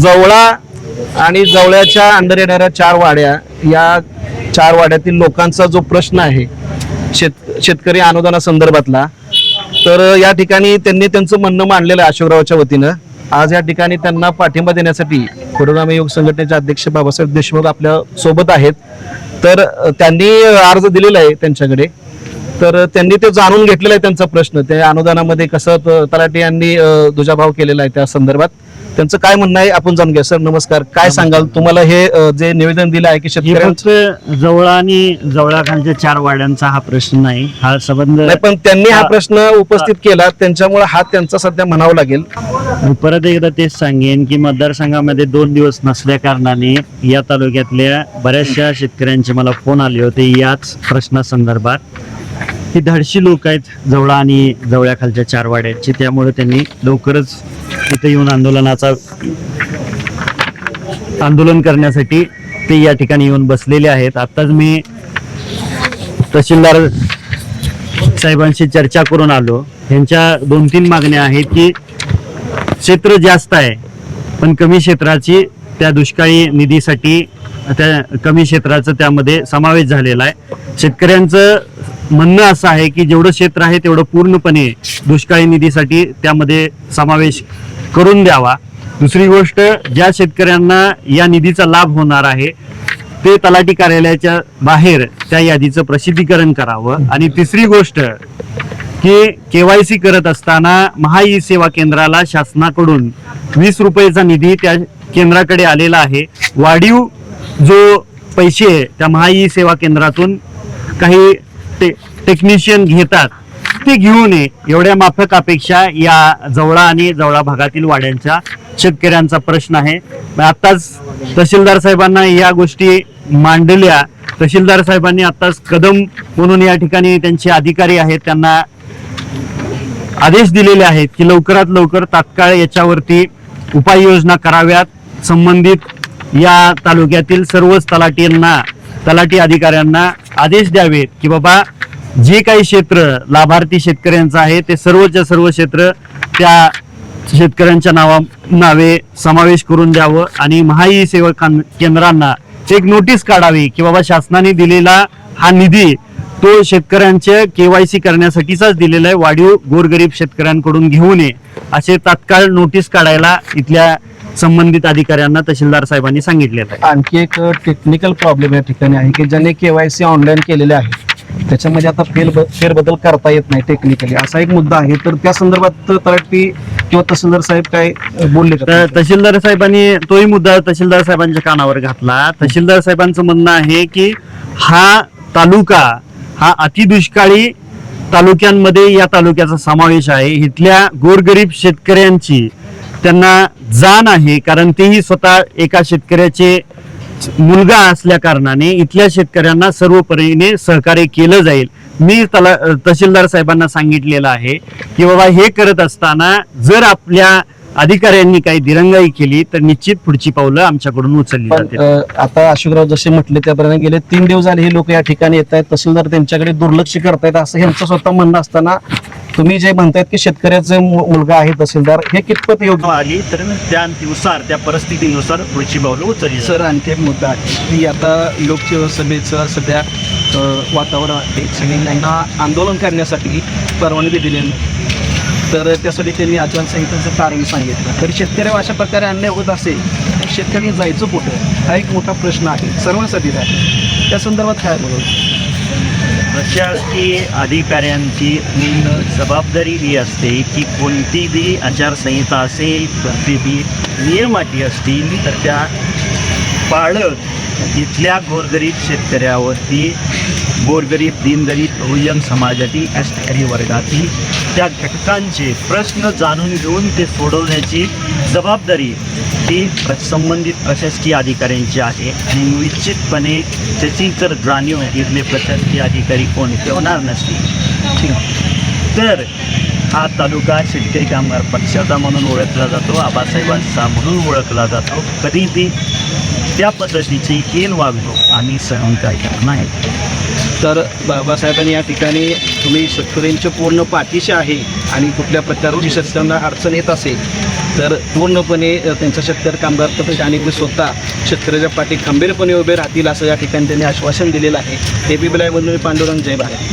जवळा आणि जवळ्याच्या अंडर येणाऱ्या चार वाड्या या चार वाड्यातील लोकांचा जो प्रश्न आहे शेत शेतकरी अनुदानासंदर्भातला तर या ठिकाणी त्यांनी त्यांचं म्हणणं मांडलेलं आहे अशोकरावच्या वतीनं. आज या ठिकाणी त्यांना पाठिंबा देण्यासाठी पुरोगामी योग संघटनेचे अध्यक्ष बाबासाहेब देशमुख आपल्यासोबत आहेत. तर त्यांनी अर्ज दिलेला आहे त्यांच्याकडे. तर त्यांनी ते जाणून घेतलेला आहे त्यांचा प्रश्न. त्या अनुदानामध्ये कसं त- यांनी दुजाभाव केलेला आहे त्या संदर्भात. त्यांचं काय म्हणणं आहे? आपण जाणून घ्या सर नमस्कार. काय सांगाल? तुम्हाला हे अ, जे निवेदन दिलं आहे की हे शेतकऱ्यांचं फक्त जवळ आणि जवळाखालच्या चार वाड्यांचा हा प्रश्न नाही. हा संबंध नाही पण त्यांनी हा. प्रश्न उपस्थित केला. त्यांच्यामुळे हा त्यांचा सध्या म्हणावा लागेल. मी परत एकदा तेच सांगेन की मतदारसंघामध्ये दोन दिवस नसल्या कारणाने या तालुक्यातल्या बऱ्याचशा शेतकऱ्यांचे मला फोन आले होते याच प्रश्नासंदर्भात. ही धाडशी लोक आहेत जवळा आणि जवळ्याखालच्या चार वाड्यांची. त्यामुळे त्यांनी लवकरच इथे येऊन आंदोलनाचा आंदोलन करण्यासाठी ते या ठिकाणी येऊन बसलेले आहेत. आताच मी तहसीलदार साहेबांशी चर्चा करून आलो. यांच्या दोन तीन मागण्या आहेत की क्षेत्र जास्त आहे पण कमी क्षेत्राची त्या दुष्काळी निधीसाठी त्या कमी क्षेत्राचं त्यामध्ये समावेश झालेला आहे. शेतकऱ्यांचं म्हणणं असं आहे की जेवढं क्षेत्र आहे तेवढं पूर्णपणे दुष्काळी निधीसाठी त्यामध्ये समावेश करून द्यावा. दुसरी गोष्ट ज्या शेतकऱ्यांना या निधीचा लाभ होणार आहे ते तलाठी कार्यालयाच्या बाहेर त्या यादीचं प्रसिद्धीकरण करावं. आणि तिसरी गोष्ट की केवायसी करत असताना महा ई सेवा केंद्राला शासनाकडून वीस रुपयेचा निधी त्या केंद्राकडे आलेला आहे. वाढीव जो पैसे त्या महा ई सेवा केंद्रातून काही ते टेक्निशियन घेतात ते घेऊ नये एवढ्या माफक अपेक्षा या जवळा आणि जवळा भागातील वाड्यांच्या शेतकऱ्यांचा प्रश्न आहे. आताच तहसीलदार साहेबांना या गोष्टी मांडल्या. तहसीलदार साहेबांनी आताच कदम म्हणून या ठिकाणी त्यांचे अधिकारी आहेत त्यांना आदेश दिलेले आहेत की लवकरात लवकर तात्काळ याच्यावरती उपाययोजना कराव्यात. संबंधित या तालुक्यातील सर्वच तलाटींना तलाठी अधिकाऱ्यांना आदेश द्यावेत की बाबा जे काही क्षेत्र लाभार्थी शेतकऱ्यांचं आहे ते सर्वच्या सर्व क्षेत्र त्या शेतकऱ्यांच्या नावा नावे समावेश करून द्यावं आणि महाई सेवा कान- केंद्रांना एक नोटीस काढावी की बाबा शासनाने दिलेला हा निधी तो शेतकऱ्यांचे केवायसी करण्यासाठीचाच दिलेला आहे. वाढीव गोरगरीब शेतकऱ्यांकडून घेऊ नये असे तात्काळ नोटीस काढायला इथल्या संबंधित अधिकाऱ्यांना तहसीलदार साहेबांनी सांगितलेलं आहे. आणखी एक टेक्निकल प्रॉब्लेम या ठिकाणी आहे की ज्याने केवायसी ऑनलाईन केलेले आहे. त्याच्यामध्ये आता फेर फेरबदल करता येत नाही टेक्निकली असा एक मुद्दा आहे. तर त्या संदर्भात तलाठी किंवा तहसीलदार साहेब काय बोलले तहसीलदार साहेबांनी तोही मुद्दा तहसीलदार साहेबांच्या कानावर घातला. तहसीलदार साहेबांचं म्हणणं आहे की हा तालुका हा अतिदुष्काळी तालुक्यांमध्ये या तालुक्याचा समावेश आहे. इथल्या गोरगरीब शेतकऱ्यांची त्यांना जाण आहे कारण तेही स्वतः एका शेतकऱ्याचे मुलगा असल्या कारणाने इथल्या शेतकऱ्यांना सर्व परीने सहकार्य केलं जाईल. मी तला तहसीलदार साहेबांना सांगितलेलं आहे की बाबा हे करत असताना जर आपल्या अधिकाऱ्यांनी काही दिरंगाई केली तर निश्चित पुढची पावलं आमच्याकडून उचलली अ, आता अशोकराव जसे म्हटले त्याप्रमाणे गेले तीन दिवस झाले हे लोक या ठिकाणी येत आहेत तहसीलदार त्यांच्याकडे दुर्लक्ष करतायत असं यांचं स्वतः म्हणणं असताना तुम्ही जे म्हणतायत की शेतकऱ्याचे मु- मुलगा आहे तहसीलदार हे कितपत योग्य? आली तर त्यानुसार त्या परिस्थितीनुसार पुढची पावलं उचलली सर आणखी एक मुद्दा आहे की आता लोकसभेचं सध्या वातावरण आहे सगळ्यांना आंदोलन करण्यासाठी परवानगी दिलेली तर त्यासाठी त्यांनी आचारसंहितेचं कारण सांगितलं. तर शेतकरी अशा प्रकारे अन्याय होत असेल तर शेतकरी जायचं कुठं? हा एक मोठा प्रश्न आहे. सर्वांसाठीच आहे त्या संदर्भात काय बोलू प्रशासकीय अधिकाऱ्यांची जबाबदारी ही असते की कोणतीही आचारसंहिता असेल कोणतीही बी असतील तर त्या पाळत इथल्या गोरगरीब शेतकऱ्यावरती गोरगरीब दीनदलित बहुजन समाजातील अष्टकरी वर्गातील त्या घटकांचे प्रश्न जाणून घेऊन ते सोडवण्याची जबाबदारी ती प्र- संबंधित प्रशासकीय अधिकाऱ्यांची आहे. आणि निश्चितपणे त्याची जर जाणीव इथले प्रशासकीय अधिकारी कोण ठेवणार नसतील. ठीक तर हा तालुका शेतकरी कामगार पक्षाचा म्हणून ओळखला जातो. आबासाहेबांचा म्हणून ओळखला जातो. कधी बी त्या पद्धतीची केन वागणूक आम्ही सहन करणार नाही. तर बाबासाहेबांनी या ठिकाणी तुम्ही शेतकऱ्यांच्या पूर्ण पाठीशी आहे आणि कुठल्या प्रकारची शेतकऱ्यांना अडचण येत असेल तर पूर्णपणे अ, त्यांचा शेतकरी कामगार तसेच आणि ते स्वतः शेतकऱ्याच्या पाठी खंबीरपणे उभे राहतील असं या ठिकाणी त्यांनी आश्वासन दिलेलं आहे. ए पी बी मी पांडुरंग जय भारत